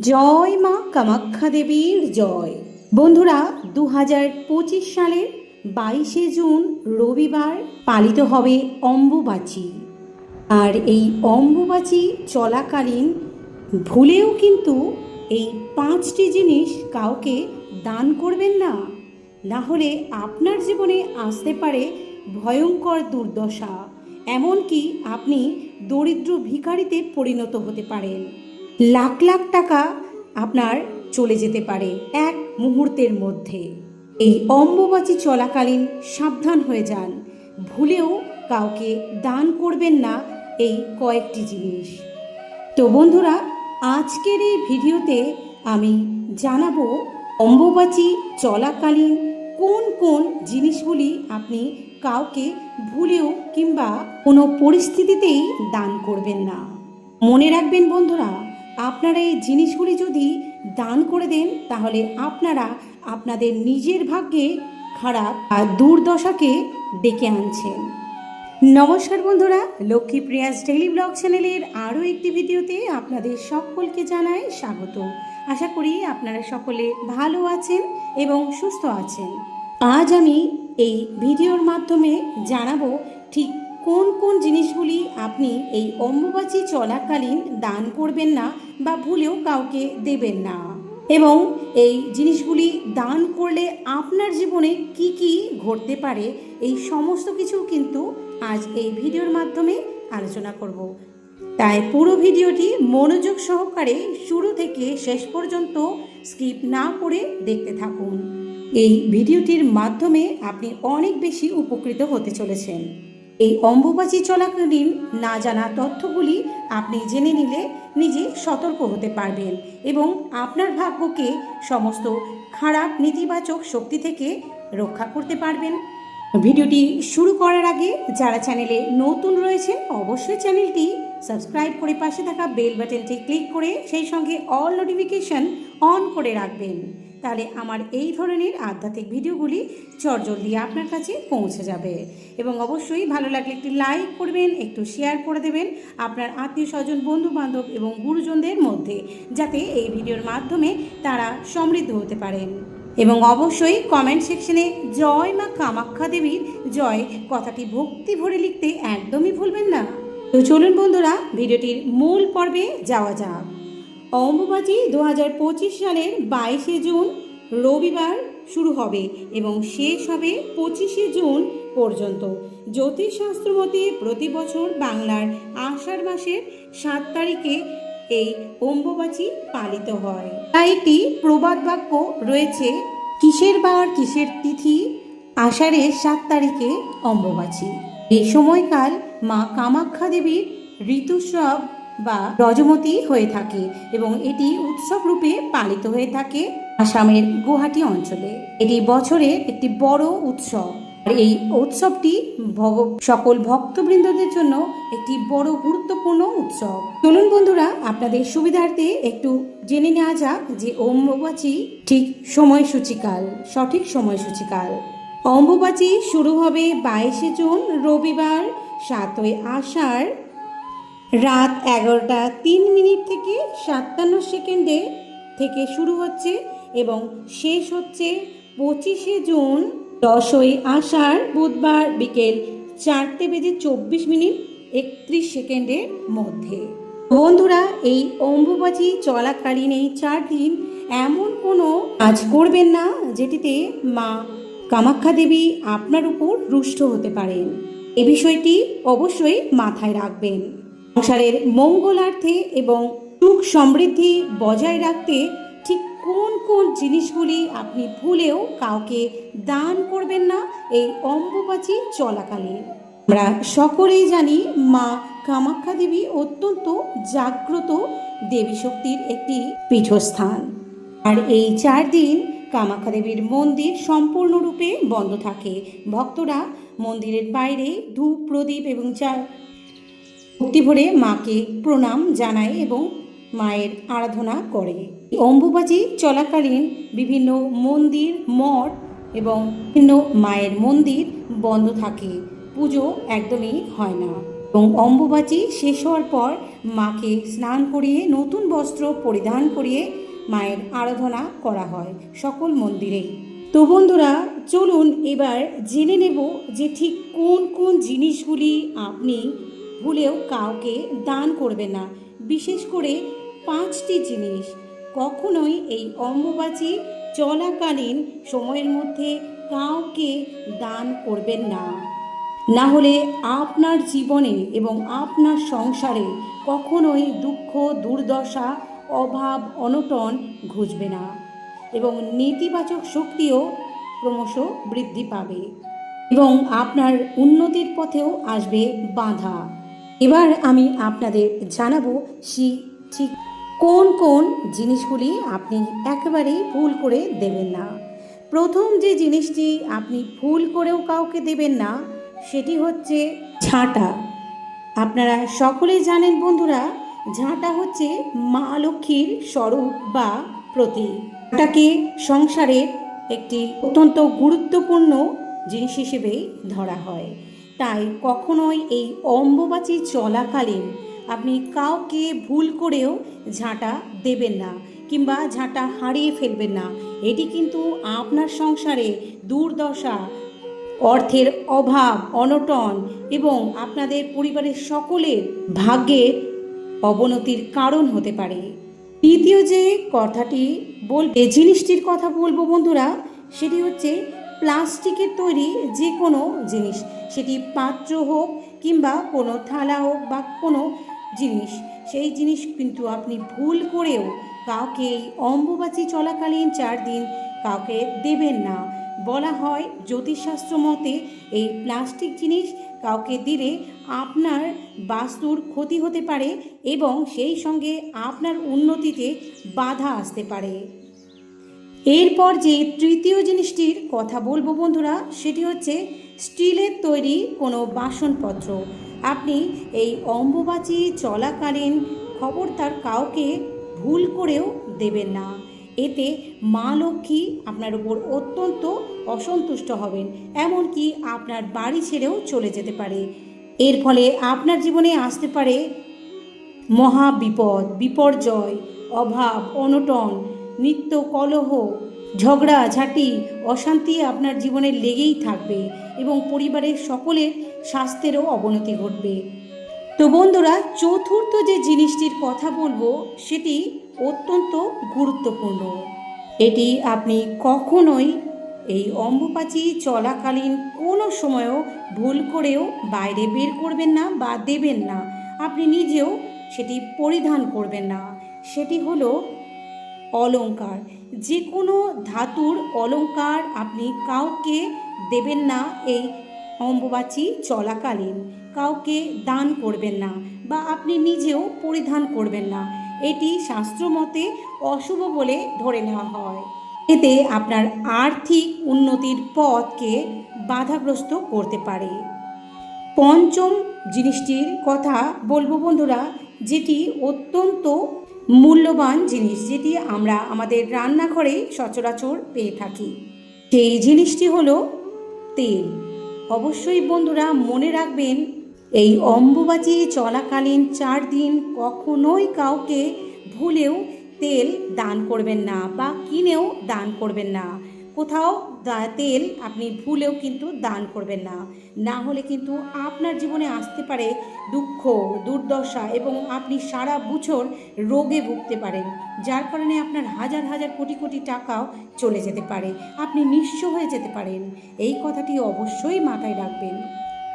জয় মা কামাখ্যা দেবীর জয়। বন্ধুরা দু হাজার পঁচিশ সালের বাইশে জুন রবিবার পালিত হবে অম্বুবাচী। আর এই অম্বুবাচী চলাকালীন ভুলেও কিন্তু এই পাঁচটি জিনিস কাউকে দান করবেন না। না হলে আপনার জীবনে আসতে পারে ভয়ঙ্কর দুর্দশা। এমনকি আপনি দরিদ্র ভিখারিতে পরিণত হতে পারেন। লাখ লাখ টাকা আপনার চলে যেতে পারে এক মুহূর্তের মধ্যে। এই অম্বুবাচী চলাকালীন সাবধান হয়ে যান। ভুলেও কাউকে দান করবেন না এই কয়েকটি জিনিস। তো বন্ধুরা, আজকের এই ভিডিওতে আমি জানাব অম্বুবাচী চলাকালীন কোন কোন জিনিসগুলি আপনি কাউকে ভুলেও কিংবা কোনো পরিস্থিতিতেই দান করবেন না। মনে রাখবেন বন্ধুরা আপনারা এই জিনিসগুলি যদি দান করে দেন, তাহলে আপনারা আপনাদের নিজের ভাগ্যে খারাপ আর দুর্দশাকে ডেকে আনছেন। নমস্কার বন্ধুরা, লক্ষ্মী প্রিয়াস ডেইলি ব্লগ চ্যানেলের আরও একটি ভিডিওতে আপনাদের সকলকে জানাই স্বাগত। আশা করি আপনারা সকলে ভালো আছেন এবং সুস্থ আছেন। আজ আমি এই ভিডিওর মাধ্যমে জানাব ঠিক কোন কোন জিনিসগুলি আপনি এই অম্বুবাচী চলাকালীন দান করবেন না বা ভুলেও কাউকে দেবেন না। এবং এই জিনিসগুলি দান করলে আপনার জীবনে কি কি ঘটতে পারে, এই সমস্ত কিছু কিন্তু আজ এই ভিডিওর মাধ্যমে আলোচনা করব। তাই পুরো ভিডিওটি মনোযোগ সহকারে শুরু থেকে শেষ পর্যন্ত স্কিপ না করে দেখতে থাকুন। এই ভিডিওটির মাধ্যমে আপনি অনেক বেশি উপকৃত হতে চলেছেন। এই অম্বুবাচী চলাকালীন না জানা তথ্যগুলি আপনি জেনে নিলে নিজে সতর্ক হতে পারবেন এবং আপনার ভাগ্যকে সমস্ত খারাপ নেতিবাচক শক্তি থেকে রক্ষা করতে পারবেন। ভিডিওটি শুরু করার আগে যারা চ্যানেলে নতুন রয়েছেন, অবশ্যই চ্যানেলটি সাবস্ক্রাইব করে পাশে থাকা বেল বাটনটি ক্লিক করে সেই সঙ্গে অল নোটিফিকেশন অন করে রাখবেন। তাহলে আমার এই ধরনের আধ্যাত্মিক ভিডিওগুলি চটজলদি আপনার কাছে পৌঁছে যাবে। এবং অবশ্যই ভালো লাগলে একটি লাইক করবেন, একটু শেয়ার করে দেবেন আপনার আত্মীয় স্বজন বন্ধু বান্ধব এবং গুরুজনদের মধ্যে, যাতে এই ভিডিওর মাধ্যমে তারা সমৃদ্ধ হতে পারেন। এবং অবশ্যই কমেন্ট সেকশনে জয় মা কামাখ্যা দেবীর জয় কথাটি ভক্তি ভরে লিখতে একদমই ভুলবেন না। তো চলুন বন্ধুরা, ভিডিওটির মূল পর্বে যাওয়া যাক। অম্বুবাচী দু হাজার পঁচিশ সালের বাইশে জুন রবিবার শুরু হবে এবং শেষ হবে পঁচিশে জুন পর্যন্ত। জ্যোতিষশাস্ত্র মতে প্রতি বছর বাংলার আষাঢ় মাসের সাত তারিখে এই অম্বুবাচী পালিত হয়। তাই একটি প্রবাদ বাক্য রয়েছে, কিসের বার কিসের তিথি আষাঢ়ের সাত তারিখে অম্বুবাচী? এই সময়কাল মা কামাখ্যা দেবীর ঋতুস্রাব বা রজমতী হয়ে থাকে এবং এটি উৎসব রূপে পালিত হয়ে থাকে আসামের গুয়াহাটি অঞ্চলে। এটি বছরে একটি বড় উৎসব। আর এই উৎসবটি ভগ, সকল ভক্তবৃন্দদের জন্য একটি বড় গুরুত্বপূর্ণ উৎসব। চলুন বন্ধুরা, আপনাদের সুবিধার্থে একটু জেনে নেওয়া যাক যে অম্বুবাচী ঠিক সময়সূচিকাল, সঠিক সময়সূচিকাল। অম্বুবাচী শুরু হবে বাইশে জুন, রবিবার, সাতই আষাঢ় রাত এগারোটা তিন মিনিট থেকে সাতান্ন সেকেন্ডে থেকে শুরু হচ্ছে এবং শেষ হচ্ছে পঁচিশে জুন। দশই আষাঢ় বুধবার বিকেল চারটে বেজে চব্বিশ মিনিট একত্রিশ সেকেন্ডের মধ্যে। বন্ধুরা, এই অম্বুবাচী চলাকালীন এই চার দিন এমন কোনো কাজ করবেন না যেটিতে মা কামাখ্যা দেবী আপনার উপর রুষ্ট হতে পারেন। এ বিষয়টি অবশ্যই মাথায় রাখবেন। সংসারের মঙ্গলার্থে এবং সুখ সমৃদ্ধি বজায় রাখতে ঠিক কোন কোন জিনিসগুলি আপনি ভুলেও কাউকে দান করবেন না, এই অম্বুবাচী চলাকালীন। আমরা সকলেই জানি মা কামাখ্যা দেবী অত্যন্ত জাগ্রত দেবী শক্তির একটি পীঠস্থান। আর এই চার দিন কামাখ্যা দেবীর মন্দির সম্পূর্ণরূপে বন্ধ থাকে। ভক্তরা মন্দিরের বাইরে ধূপ, প্রদীপ এবং চার ভক্তি ভরে মাকে প্রণাম জানায় এবং মায়ের আরাধনা করে। অম্বুবাচী চলাকালীন বিভিন্ন মন্দির, মঠ এবং বিভিন্ন মায়ের মন্দির বন্ধ থাকে। পুজো একদমই হয় না এবং অম্বুবাচী শেষ হওয়ার পর মাকে স্নান করিয়ে, নতুন বস্ত্র পরিধান করিয়ে মায়ের আরাধনা করা হয় সকল মন্দিরেই তো বন্ধুরা, চলুন এবার জেনে নেব যে ঠিক কোন কোন জিনিসগুলি আপনি ভুলেও কাউকে দান করবে না। বিশেষ করে পাঁচটি জিনিস। কখনোই এই অম্বুবাচী চলাকালীন সময়ের মধ্যে কাউকে দান করবেন না। না হলে আপনার জীবনে এবং আপনার সংসারে কখনোই দুঃখ, দুর্দশা, অভাব, অনটন ঘুচবে না এবং নেতিবাচক শক্তিও ক্রমশ বৃদ্ধি পাবে এবং আপনার উন্নতির পথেও আসবে বাধা। এবার আমি আপনাদের জানাব সি ঠিক কোন কোন জিনিসগুলি আপনি একেবারেই ভুল করে দেবেন না। প্রথম যে জিনিসটি আপনি ভুল করেও কাউকে দেবেন না, সেটি হচ্ছে ঝাঁটা। আপনারা সকলেই জানেন বন্ধুরা, ঝাঁটা হচ্ছে মা লক্ষ্মীর স্বরূপ বা প্রতীক। এটাকে সংসারের একটি অত্যন্ত গুরুত্বপূর্ণ জিনিস হিসেবে ধরা হয়। তাই কখনোই এই অম্বুবাচী চলাকালীন আপনি কাউকে ভুল করেও ঝাঁটা দেবেন না কিংবা ঝাঁটা হারিয়ে ফেলবেন না। এটি কিন্তু আপনার সংসারে দুর্দশা, অর্থের অভাব, অনটন এবং আপনাদের পরিবারের সকলের ভাগ্যের অবনতির কারণ হতে পারে। দ্বিতীয় যে কথাটি বলবে জিনিসটির কথা বলব বন্ধুরা, সেটি হচ্ছে প্লাস্টিকের তৈরি যে কোনো জিনিস। সেটি পাত্র হোক কিংবা কোনো থালা হোক বা কোনো জিনিস। সেই জিনিস কিন্তু আপনি ভুল করেও কাউকে এই অম্বুবাচী চলাকালীন চার দিন কাউকে দেবেন না। বলা হয় জ্যোতিষশাস্ত্র মতে এই প্লাস্টিক জিনিস কাউকে দিলে আপনার বাস্তুর ক্ষতি হতে পারে এবং সেই সঙ্গে আপনার উন্নতিতে বাধা আসতে পারে। এরপর যে তৃতীয় জিনিসটির কথা বলব বন্ধুরা, সেটি হচ্ছে স্টিলের তৈরি কোনো বাসনপত্র। আপনি এই অম্বুবাচী চলাকালীন খবর তার কাউকে ভুল করেও দেবেন না। এতে মা লক্ষ্মী আপনার উপর অত্যন্ত অসন্তুষ্ট হবেন, এমনকি আপনার বাড়ি ছেড়েও চলে যেতে পারে। এর ফলে আপনার জীবনে আসতে পারে মহা বিপদ, বিপর্যয়, অভাব, অনটন নিত্য কলহ, ঝগড়া, ঝাঁটি, অশান্তি আপনার জীবনে লেগেই থাকবে এবং পরিবারের সকলের স্বাস্থ্যেরও অবনতি ঘটবে। তো বন্ধুরা, চতুর্থ যে জিনিসটির কথা বলব, সেটি অত্যন্ত গুরুত্বপূর্ণ। এটি আপনি কখনোই এই অম্বুপাচি চলাকালীন কোনো সময়ও ভুল করেও বাইরে বের করবেন না বা দেবেন না। আপনি নিজেও সেটি পরিধান করবেন না। সেটি হলো অলংকার। যে কোনো ধাতুর অলঙ্কার আপনি কাউকে দেবেন না এই অম্বুবাচী চলাকালীন। কাউকে দান করবেন না বা আপনি নিজেও পরিধান করবেন না। এটি শাস্ত্রমতে অশুভ বলে ধরে নেওয়া হয়। এতে আপনার আর্থিক উন্নতির পথকে বাধাগ্রস্ত করতে পারে। পঞ্চম জিনিসটির কথা বলব বন্ধুরা, যেটি অত্যন্ত মূল্যবান জিনিস যেটি আমরা আমাদের রান্নাঘরে সচরাচর পেয়ে থাকি। সেই জিনিসটি হলো তেল। অবশ্যই বন্ধুরা মনে রাখবেন, এই অম্বুবাচী চলাকালীন চার দিন কখনোই কাউকে ভুলেও তেল দান করবেন না বা কিনেও দান করবেন না। কোথাও তেল আপনি ভুলেও কিন্তু দান করবেন না। না হলে কিন্তু আপনার জীবনে আসতে পারে দুঃখ, দুর্দশা এবং আপনি সারা বছর রোগে ভুগতে পারেন, যার কারণে আপনার হাজার হাজার কোটি কোটি টাকাও চলে যেতে পারে। আপনি নিঃস্ব হয়ে যেতে পারেন। এই কথাটি অবশ্যই মাথায় রাখবেন।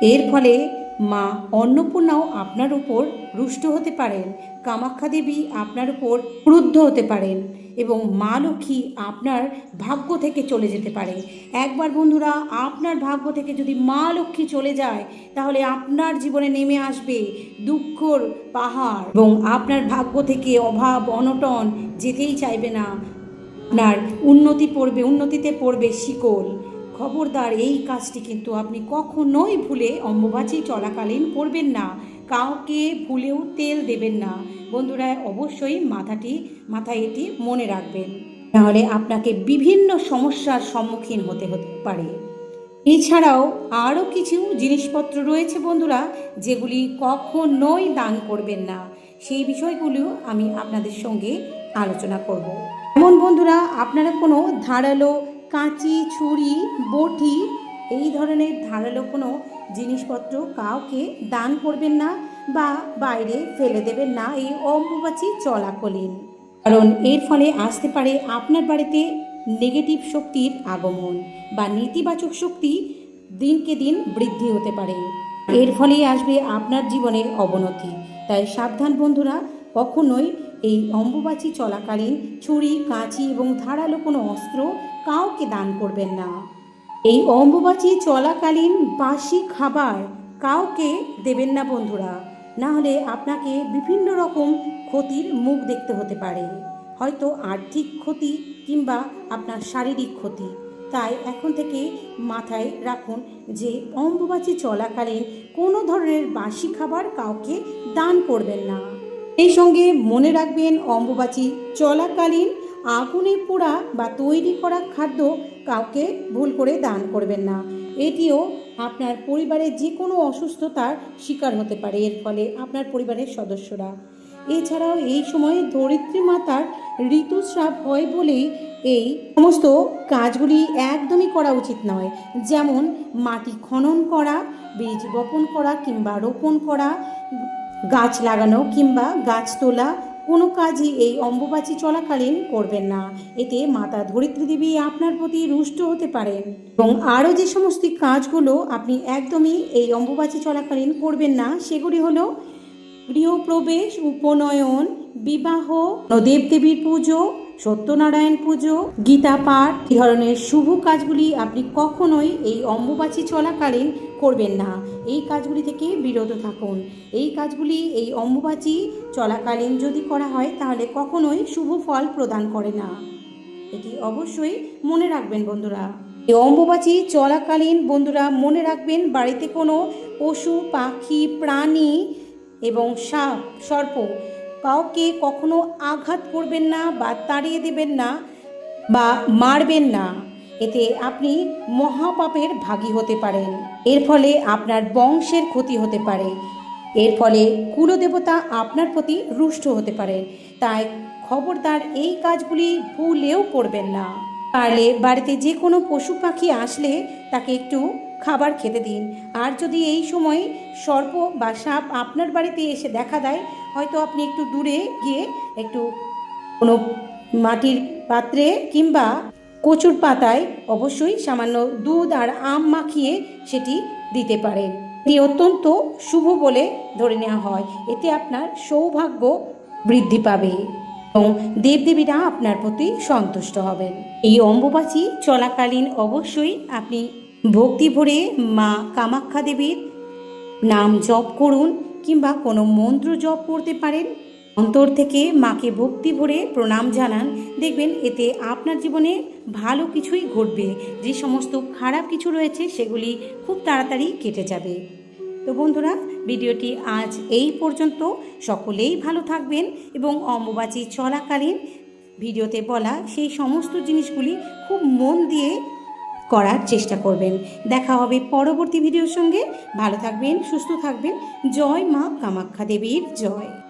এর ফলে মা অন্নপূর্ণাও আপনার উপর রুষ্ট হতে পারেন। কামাখ্যা দেবী আপনার উপর ক্রুদ্ধ হতে পারেন। এবং মা লক্ষ্মী আপনার ভাগ্য থেকে চলে যেতে পারে। একবার বন্ধুরা, আপনার ভাগ্য থেকে যদি মা লক্ষ্মী চলে যায়, তাহলে আপনার জীবনে নেমে আসবে দুঃখর পাহাড় এবং আপনার ভাগ্য থেকে অভাব, অনটন যেতেই চাইবে না। আপনার উন্নতি পড়বে, উন্নতিতে পড়বে শিকল। খবরদার, এই কাজটি কিন্তু আপনি কখনোই ভুলে অম্বুবাচী চলাকালীন করবেন না। কাউকে ভুলেও তেল দেবেন না। বন্ধুরা, অবশ্যই মাথাটি, মাথায় এটি মনে রাখবেন। নাহলে আপনাকে বিভিন্ন সমস্যার সম্মুখীন হতে হতে পারে। এছাড়াও আরও কিছু জিনিসপত্র রয়েছে বন্ধুরা, যেগুলি কখনোই দান করবেন না। সেই বিষয়গুলিও আমি আপনাদের সঙ্গে আলোচনা করব। এমন বন্ধুরা, আপনারা কোনো ধারালো কাঁচি, ছুরি, বটি, এই ধরনের ধারালো কোনো জিনিসপত্র কাউকে দান করবেন না বা বাইরে ফেলে দেবেন না। এই অম্বুবাচী চলাকালীন। কারণ এর ফলে আসতে পারে আপনার বাড়িতে নেগেটিভ শক্তির আগমন বা নেতিবাচক শক্তি দিনকে দিন বৃদ্ধি হতে পারে। এর ফলেই আসবে আপনার জীবনের অবনতি। তাই সাবধান বন্ধুরা, কখনোই এই অম্বুবাচী চলাকালীন ছুরি, কাঁচি এবং ধারালো কোনো অস্ত্র কাউকে দান করবেন না। এই অম্বুবাচী চলাকালীন বাসি খাবার কাউকে দেবেন না বন্ধুরা। না হলে আপনাকে বিভিন্ন রকম ক্ষতির মুখ দেখতে হতে পারে। হয়তো আর্থিক ক্ষতি কিংবা আপনার শারীরিক ক্ষতি। তাই এখন থেকে মাথায় রাখুন যে অম্বুবাচী চলাকালীন কোনো ধরনের বাসি খাবার কাউকে দান করবেন না। এই সঙ্গে মনে রাখবেন অম্বুবাচী চলাকালীন আগুনে পোড়া বা তৈরি করা খাদ্য কাউকে ভুল করে দান করবেন না। এটিও আপনার পরিবারের যে কোনো অসুস্থতার শিকার হতে পারে। এর ফলে আপনার পরিবারের সদস্যরা। এছাড়াও এই সময়ে ধরিত্রী মাতার ঋতুস্রাব হয় বলেই এই সমস্ত কাজগুলি একদমই করা উচিত নয়। যেমন মাটি খনন করা, বীজ বপন করা কিংবা রোপণ করা, গাছ লাগানো কিংবা গাছ তোলা কোনো কাজই এই অম্বুবাচী চলাকালীন করবেন না। এতে মাতা ধরিত্রী দেবী আপনার প্রতি রুষ্ট হতে পারেন। এবং আরও যে সমস্ত কাজগুলো আপনি একদমই এই অম্বুবাচী চলাকালীন করবেন না, সেগুলি হলো গৃহপ্রবেশ, উপনয়ন, বিবাহ দেবদেবীর পুজো, সত্যনারায়ণ পুজো, গীতা পাঠ এই ধরনের শুভ কাজগুলি আপনি কখনোই এই অম্বুবাচী চলাকালীন করবেন না। এই কাজগুলি থেকে বিরত থাকুন। এই কাজগুলি, এই অম্বুবাচী চলাকালীন যদি করা হয়, তাহলে কখনোই শুভ ফল প্রদান করে না। এটি অবশ্যই মনে রাখবেন বন্ধুরা। এই অম্বুবাচী চলাকালীন বন্ধুরা, মনে রাখবেন বাড়িতে কোনো পশু, পাখি, প্রাণী এবং সাপ, সর্প কাউকে কখনো আঘাত করবেন না বা তাড়িয়ে দেবেন না বা মারবেন না। এতে আপনি মহাপাপের ভাগী হতে পারেন। এর ফলে আপনার বংশের ক্ষতি হতে পারে। এর ফলে কুলদেবতা আপনার প্রতি রুষ্ট হতে পারে। তাই খবরদার এই কাজগুলি ভুলেও করবেন না। পারলে বাড়িতে যে কোনো পশু পাখি আসলে তাকে একটু খাবার খেতে দিন। আর যদি এই সময় সর্প বা সাপ আপনার বাড়িতে এসে দেখা দেয়, হয়তো আপনি একটু দূরে গিয়ে একটু কোনো মাটির পাত্রে কিংবা কচুর পাতায় অবশ্যই সামান্য দুধ আর আম মাখিয়ে সেটি দিতে পারেন। এটি অত্যন্ত শুভ বলে ধরে নেওয়া হয়। এতে আপনার সৌভাগ্য বৃদ্ধি পাবে এবং দেবদেবীরা আপনার প্রতি সন্তুষ্ট হবেন। এই অম্বুবাচী চলাকালীন অবশ্যই আপনি ভক্তি ভরে মা কামাখ্যা দেবীর নাম জপ করুন কিংবা কোনো মন্ত্র জপ করতে পারেন। অন্তর থেকে মাকে ভক্তি ভরে প্রণাম জানান। দেখবেন এতে আপনার জীবনে ভালো কিছুই ঘটবে। যে সমস্ত খারাপ কিছু রয়েছে সেগুলি খুব তাড়াতাড়ি কেটে যাবে। তো বন্ধুরা, ভিডিওটি আজ এই পর্যন্ত। সকলেই ভালো থাকবেন এবং অম্বুবাচী চলাকালীন ভিডিওতে বলা সেই সমস্ত জিনিসগুলি খুব মন দিয়ে করার চেষ্টা করবেন। দেখা হবে পরবর্তী ভিডিওর সঙ্গে। ভালো থাকবেন, সুস্থ থাকবেন। জয় মা কামাখ্যা দেবীর জয়।